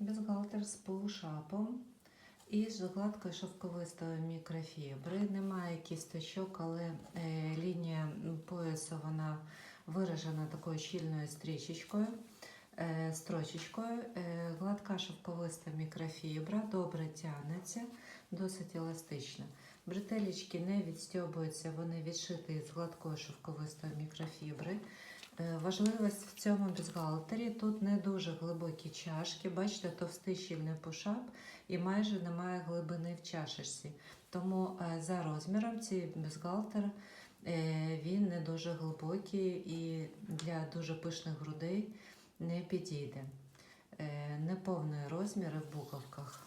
бюстгальтер з полушапом і з гладкою шовковистою мікрофібри. Немає кісточок, але е, лінія поясу вона виражена такою щільною стрічечкою. е, Строчечкою, Е, гладка шовковиста мікрофібра, добре тягнеться, досить еластична. Бретелечки не відстьобуються, вони відшиті з гладкої шовковистої мікрофібри. Е, Важливість в цьому бюстгальтері тут не дуже глибокі чашки. Бачите, товстий щільний пушап і майже немає глибини в чашечці. Тому е, за розміром цей бюстгальтер е, він не дуже глибокий і для дуже пишних грудей не підійде. Неповний розмір в буковках.